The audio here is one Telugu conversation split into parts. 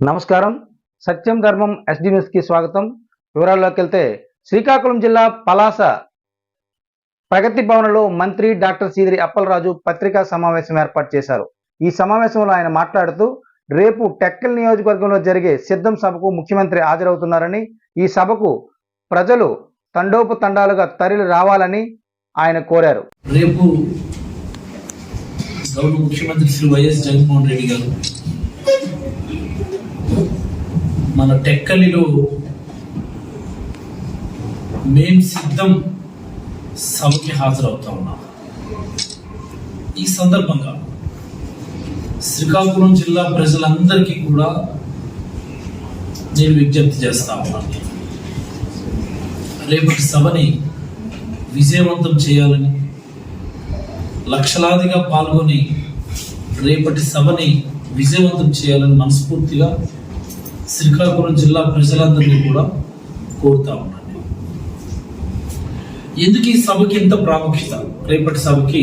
నమస్కారం. సత్యం ధర్మం ఎస్డి న్యూస్కి స్వాగతం. వివరాల్లోకి వెళ్తే శ్రీకాకుళం జిల్లా పలాస ప్రగతి భవన్లో మంత్రి డాక్టర్ సీదిరి అప్పలరాజు పత్రికా సమావేశం ఏర్పాటు చేశారు. ఈ సమావేశంలో ఆయన మాట్లాడుతూ రేపు టెక్కల్ నియోజకవర్గంలో జరిగే సిద్ధం సభకు ముఖ్యమంత్రి హాజరవుతున్నారని ఈ సభకు ప్రజలు తండోపతండాలుగా తరలి రావాలని ఆయన కోరారు. రేపు గౌరవ ముఖ్యమంత్రి శ్రీ వైఎస్ జగన్మోహన్ రెడ్డి గారు మన టెక్కలిలో మేం సిద్ధం సభకి హాజరవుతా ఉన్నాం. ఈ సందర్భంగా శ్రీకాకుళం జిల్లా ప్రజలందరికీ కూడా నేను విజ్ఞప్తి చేస్తా ఉన్నాను. రేపటి సభని విజయవంతం చేయాలని లక్షలాదిగా పాల్గొని రేపటి సభని విజయవంతం చేయాలని మనస్ఫూర్తిగా శ్రీకాకుళం జిల్లా ప్రజలందరినీ కూడా కోరుతా ఉన్నాను. ఎందుకు ఈ సభకి ఇంత ప్రాముఖ్యత? రేపటి సభకి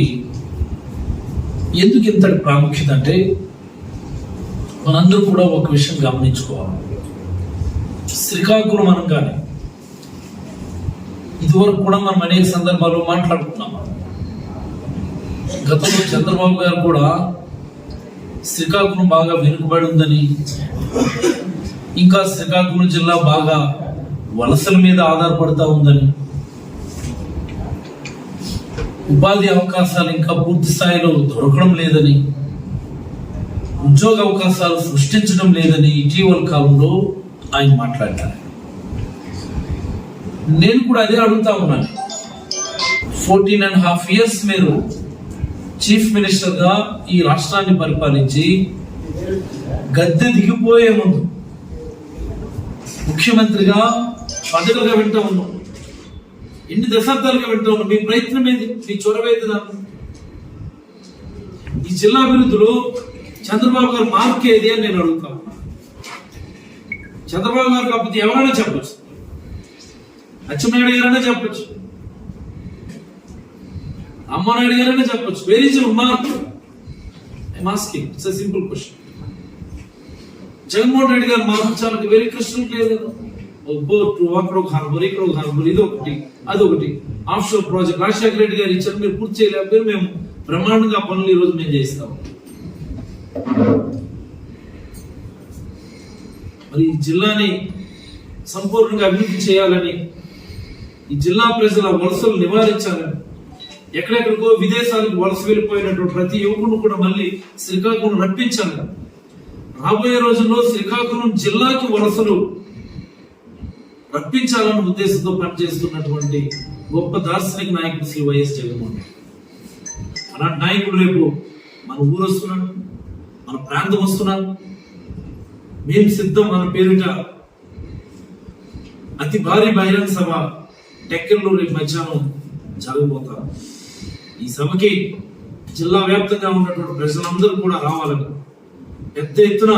ఎందుకు ఇంతటి ప్రాముఖ్యత అంటే మనందరూ కూడా ఒక విషయం గమనించుకోవాలి. శ్రీకాకుళం అనగానే ఇదివరకు కూడా మనం అనేక సందర్భాల్లో మాట్లాడుకున్నాం. గతంలో చంద్రబాబు గారు కూడా శ్రీకాకుళం బాగా వెనుకబడి ఉందని ఇంకా శ్రీకాకుళం జిల్లా బాగా వలసల మీద ఆధారపడతా ఉందని. ఉపాధి అవకాశాలు ఇంకా పూర్తి స్థాయిలో దొరకడం లేదని ఉద్యోగ అవకాశాలు సృష్టించడం లేదని ఇటీవల కాలంలో ఆయన మాట్లాడారు. నేను కూడా అదే అడుగుతా ఉన్నాను. ఫోర్టీన్ అండ్ హాఫ్ ఇయర్స్ మీరు చీఫ్ మినిస్టర్గా ఈ రాష్ట్రాన్ని పరిపాలించి గద్దె దిగిపోయే ముందు ముఖ్యమంత్రిగా పదవిగా వింటూ ఉన్నాం. ఎన్ని దశాబ్దాలుగా వింటూ ఉన్నాం. మీ ప్రయత్నం ఏది? మీ చొరవేది నాకు ఈ జిల్లా అభివృద్ధిలో చంద్రబాబు గారు మార్క్ ఏది అని నేను అడుగుతాను చంద్రబాబు గారు కాకపోతే ఎవరైనా చెప్పచ్చు. అచ్చెన్నాయుడు గారైనా చెప్పచ్చు. అమ్మనాయుడు గారైనా చెప్పొచ్చు. Very is mark I asking it's simple question Jaganmohan Reddy గారు మార్క్ వెరీ లేదు. ఒక అక్కడ ఒక హార్బర్ ఇక్కడ ఒక హార్బర్ ఇది ఒకటి అదొకటి ఆఫ్షోర్ ప్రాజెక్ట్ రాజశేఖర రెడ్డి గారు ఇచ్చారు మీరు పూర్తి చేయలేకపోతే మేము బ్రహ్మాండంగా పనులు ఈ రోజు మేము చేస్తాం. మరి ఈ జిల్లాని సంపూర్ణంగా అభివృద్ధి చేయాలని ఈ జిల్లా ప్రజల వలసలు నివారించాలని ఎక్కడెక్కడికో విదేశాలకు వలస వెళ్ళిపోయినటువంటి ప్రతి యువకుడు కూడా మళ్ళీ శ్రీకాకుళం రప్పించాలి రాబోయే రోజుల్లో శ్రీకాకుళం జిల్లాకి వలసలు రప్పించాలన్న ఉద్దేశంతో పనిచేస్తున్నటువంటి గొప్ప దార్శనిక నాయకుడు శ్రీ వైఎస్ జగన్మోహన్ రెడ్డి. అలాంటి నాయకుడు రేపు మన ఊరు వస్తున్నాడు మన ప్రాంతం వస్తున్నాడు మేము సిద్ధం మన పేరిట అతి భారీ బహిరంగ సభ టెక్కల్లో రేపు మధ్యాహ్నం జరగబోతాం ఈ సభకి జిల్లా వ్యాప్తంగా ఉన్నటువంటి ప్రజలందరూ కూడా రావాలని పెద్ద ఎత్తున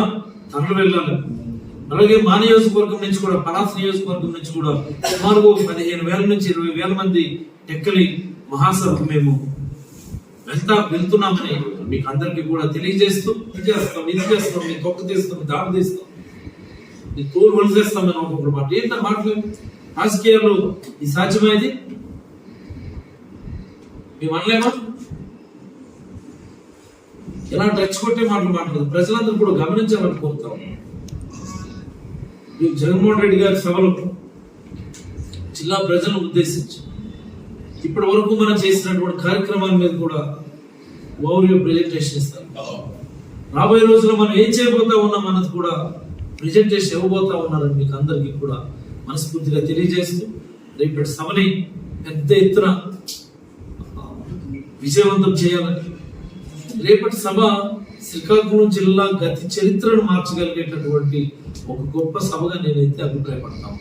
తరలి వెళ్ళాలి అలాగే మా నియోజకవర్గం నుంచి కూడా పలాస నియోజకవర్గం నుంచి కూడా సుమారు పదిహేను వేల నుంచి ఇరవై వేల మంది టెక్కలి మహాసభకు మేము వెళ్తా వెళ్తున్నామని మీకు అందరికీ కూడా తెలియజేస్తూ ఇది చేస్తాం ఇది చేస్తాం మీ తొక్క తీస్తాం మీ దాడి తీస్తాం మీ తోలు వలిసేస్తాం మేము ఒక్కొక్కరు మాట. ఏంటో మాట్లాడు రాజకీయాల్లో ఇది సాధ్యమైంది మేము అనలేమా? ఇలా రెచ్చగొట్టే మాటలు మాట్లాడదు. ప్రజలందరూ కూడా గమనించాలని కోరుతాం. ఈ జగన్మోహన్ రెడ్డి గారి సభలో జిల్లా ప్రజలను ఉద్దేశించి ఇప్పటి వరకు మనం చేసినటువంటి కార్యక్రమాల మీద కూడా ఓవర్ ప్రజెంటేషన్ ఇస్తారు. రాబోయే రోజుల్లో మనం ఏం చేయబోతా ఉన్నాం అన్నది కూడా ప్రజెంటేషన్ ఇవ్వబోతా ఉన్నారని మీకు అందరికీ కూడా మనస్ఫూర్తిగా తెలియజేస్తూ రేపటి సభని పెద్ద ఎత్తున విజయవంతం చేయాలని రేపటి సభ శ్రీకాకుళం జిల్లా గతి చరిత్రను మార్చగలిగేటటువంటి ఒక గొప్ప సభగా నేనైతే అభిప్రాయపడతాను.